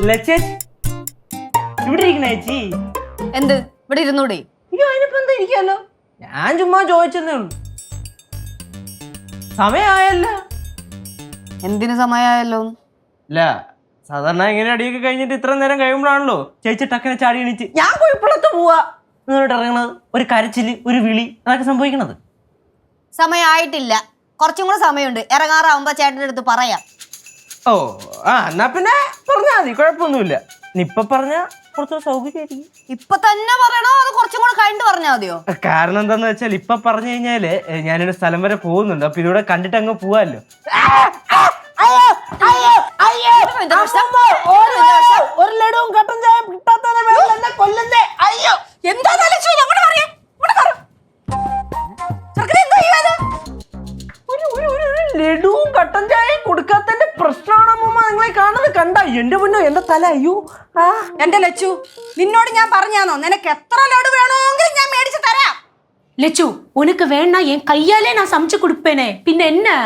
ഇവിടെ ഇരിക്കണ ചേച്ചി. എന്ത്? ഇവിടെ ഇരുന്നൂടെ? അയ്യോ അതിനിപ്പോ എന്താ ഇരിക്കാലോ? ഞാൻ ചുമ്മാ ചോദിച്ചെന്നേ ഉള്ളൂ. സമയമായല്ലോ എന്തിനു സമയമായല്ലോ ഇല്ല സാധാരണ ഇങ്ങനെ അടിയൊക്കെ കഴിഞ്ഞിട്ട് ഇത്ര നേരം കഴിയുമ്പോഴാണല്ലോ ചേച്ചി ടക്കനെ ചാടി എണീച്ച്. ഞാൻ കുഴപ്പമില്ലാത്ത പോവാ. എന്നിട്ട് ഇറങ്ങണത് ഒരു കരച്ചിൽ ഒരു വിളി അതൊക്കെ സംഭവിക്കണത്. സമയമായിട്ടില്ല കുറച്ചും കൂടെ സമയമുണ്ട്. ഇറങ്ങാറാവുമ്പോ ചേട്ടന്റെ അടുത്ത് പറയാം. ഓ ആ എന്നാ പിന്നെ പറഞ്ഞാ മതി കുഴപ്പമൊന്നുമില്ല. ഇപ്പൊ പറഞ്ഞ കുറച്ച് സൗകര്യമായിരിക്കും ഇപ്പൊ തന്നെ പറയണോ അത് കുറച്ചും കൂടെ കഴിഞ്ഞിട്ട് പറഞ്ഞാൽ മതിയോ? കാരണം എന്താന്ന് വെച്ചാൽ ഇപ്പൊ പറഞ്ഞു കഴിഞ്ഞാൽ ഞാനൊരു സ്ഥലം വരെ പോകുന്നുണ്ട്. അപ്പൊ ഇതിലൂടെ കണ്ടിട്ട് അങ്ങ് പോവാല്ലോ. പ്രശ്നം? പ്രശ്നം? ഒരു ലഡുവും കട്ടൻ ചായ കിട്ടാത്തവനെ വേണം എന്നെ കൊല്ലുന്നേ. അയ്യോ. എന്താ തലച്ചു അങ്ങോട്ട് പറയാ. ഒരു ഒരു ഒരു ഒരു ലഡുവും കട്ടൻ ചായയും കൊടുക്കാത്തതിന്റെ പ്രശ്നമാണ് കാണുന്നത് കണ്ട എന്റെ മുന്നോ എന്റെ തല അയ്യോ. ആ. എന്റെ ലച്ചു നിന്നോട് ഞാൻ പറഞ്ഞാന്നോ? നിനക്ക് എത്ര ലഡു വേണമെങ്കിലും ഞാൻ മേടിച്ചു തരാം. ലച്ചു ഉനക്ക് വേണ്ട ഞാൻ കയ്യാലേ ഞാൻ സമിച്ചു കൊടുപ്പേനെ. പിന്നെ എന്നെ?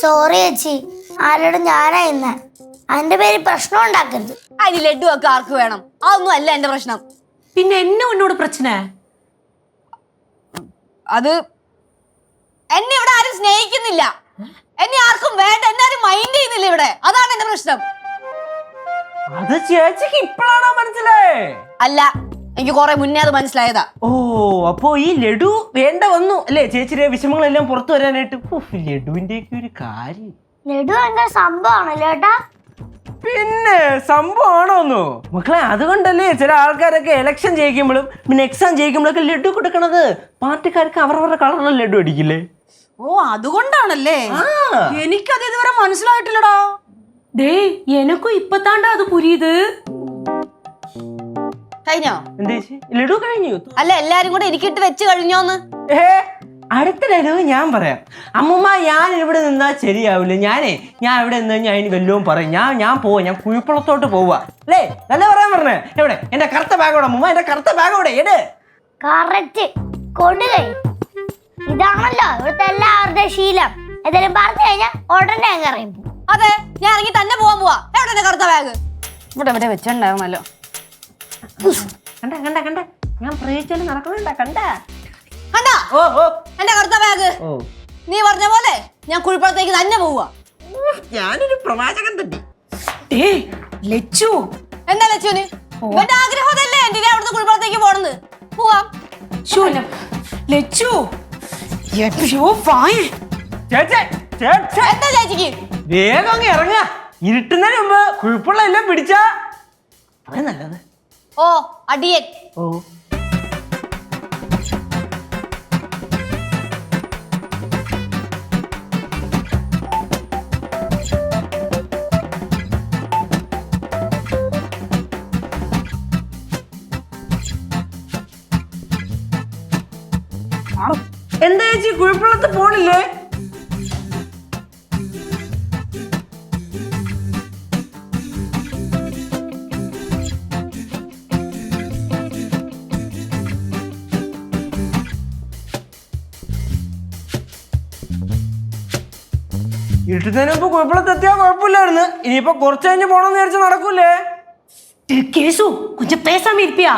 സോറി ചേച്ചി ആരോടും ഞാനാ ഇന്ന് അന്റെ പേര് പ്രശ്നം ഉണ്ടാക്കരുത്. അതിന് ലഡു ഒക്കെ ആർക്ക് വേണം? അതൊന്നും അല്ല എന്റെ പ്രശ്നം. പിന്നെ എന്നെ ഉന്നോട് പ്രശ്ന? അത് എന്നെ ഇവിടെ ആരും സ്നേഹിക്കുന്നില്ല. എന്നെ ആർക്കും വേണ്ട എന്നെ ആരും മൈൻഡ് ചെയ്യുന്നില്ല ഇവിടെ. അതാണ് എന്റെ പ്രശ്നം. അത് ചേച്ചിക്ക് ഇപ്പോഴാണോ മനസ്സിലായേ? അല്ല എനിക്ക് കുറെ മുന്നേ അത് മനസ്സിലായതാ. ഓ അപ്പോ ഈ ലഡു വേണ്ട വന്നു. അല്ലേ ചേച്ചിയുടെ വിഷമങ്ങളെല്ലാം പുറത്തു വരാനായിട്ട്. ലഡുവിന്റെ ഒക്കെ ഒരു കാര്യം. ലഡു ഭയങ്കര സംഭവമാണ് ഏട്ടാ? പിന്നെ സംഭവമാണോന്നു? മക്കളെ അതുകൊണ്ടല്ലേ ചില ആൾക്കാരൊക്കെ ഇലക്ഷൻ ജയിക്കുമ്പോഴും പിന്നെ എക്സാം ജയിക്കുമ്പോഴൊക്കെ ലഡു കൊടുക്കണത്. പാർട്ടിക്കാർക്ക് അവരവരുടെ കളറുള്ള ലഡു അടിക്കില്ലേ? ഓ അതുകൊണ്ടാണല്ലേ? എനിക്കത് ഇതുവരെ മനസ്സിലായിട്ടില്ലടാ. ഡേ എനക്കും ഇപ്പത്താണ്ടാ അത് പുരിയത്. കഴിഞ്ഞോ? ലഡു കഴിഞ്ഞു. അല്ല എല്ലാരും കൂടെ എനിക്കിട്ട് വെച്ച് കഴിഞ്ഞോന്ന്. അടുത്ത ഡയലോഗ് ഞാൻ പറയാം. അമ്മമ്മ ഞാൻ ഇവിടെ നിന്നാ ശരിയാവില്ല. ഞാനേ ഞാൻ ഇവിടെ നിന്ന് ഞാൻ ഇനി വല്ലതും പറയും. ഞാൻ ഞാൻ പോവാ. ഞാൻ കുഴിപ്പുളത്തോട്ട് പോവാ. അല്ലേ? നല്ല പറയാൻ പറഞ്ഞേ. എവിടെ? എന്റെ കറുത്ത ബാഗോടെ അമ്മമ്മ. എന്റെ കറുത്ത ബാഗോടെ എട്. കറക്റ്റ്. കൊടുകൈ ഇതാണല്ലോ ഇവിടുത്തെ എല്ലാവരുടെയും ശീലം. എന്തെങ്കിലും പറഞ്ഞു കഴിഞ്ഞാൽ ഉടനെ അങ്ങ് ഇറങ്ങി അതെ ഞാൻ ഇറങ്ങി തന്നെ പോവാൻ പോവാ. എവിടെ കറുത്ത ബാഗ് ഇവിടെ ഇവിടെ വെച്ചിട്ടുണ്ടാവുമല്ലോ കണ്ട കണ്ട കണ്ട. ഞാൻ പ്രയോഗിച്ചാലും നടക്കുന്നുണ്ട? കണ്ട. കണ്ട? ഓ ഓ. എന്റെ കറുത്ത ബാഗ് നീ പറഞ്ഞ പോലെ ഞാൻ കുഴിപ്പുറത്തേക്ക് തന്നെ പോവാ. ഞാനൊരു പ്രവാചകൻ തന്നെ. ലച്ചു. എന്താ ലച്ചുന് എന്റെ ആഗ്രഹം അതല്ലേ എന്റെ അവിടുന്ന് കുഴിപ്പുറത്തേക്ക് പോണെന്ന് പോവാം. ലച്ചു. എന്താ ചേച്ചിക്ക്? വേഗം അങ്ങ് ഇറങ്ങ. ഇരുട്ടുന്നതിന് മുമ്പ് കുഴപ്പമുള്ള എല്ലാം പിടിച്ചാ. അത്രയും നല്ലത്. ഓ അടിയൻ. ഓ. ചേച്ചി കുഴപ്പമുള്ളത് പോണില്ലേ? ഇട്ടുന്നതിന് മുമ്പ് കുഴപ്പമില്ലാത്ത എത്തിയാൽ കുഴപ്പമില്ലായിരുന്നു. ഇനിയിപ്പോ കുറച്ച് കഴിഞ്ഞ് പോണെന്ന് വിചാരിച്ച് നടക്കൂലേ കേസു കൊഞ്ചം പേസാമിരിപ്പിയാ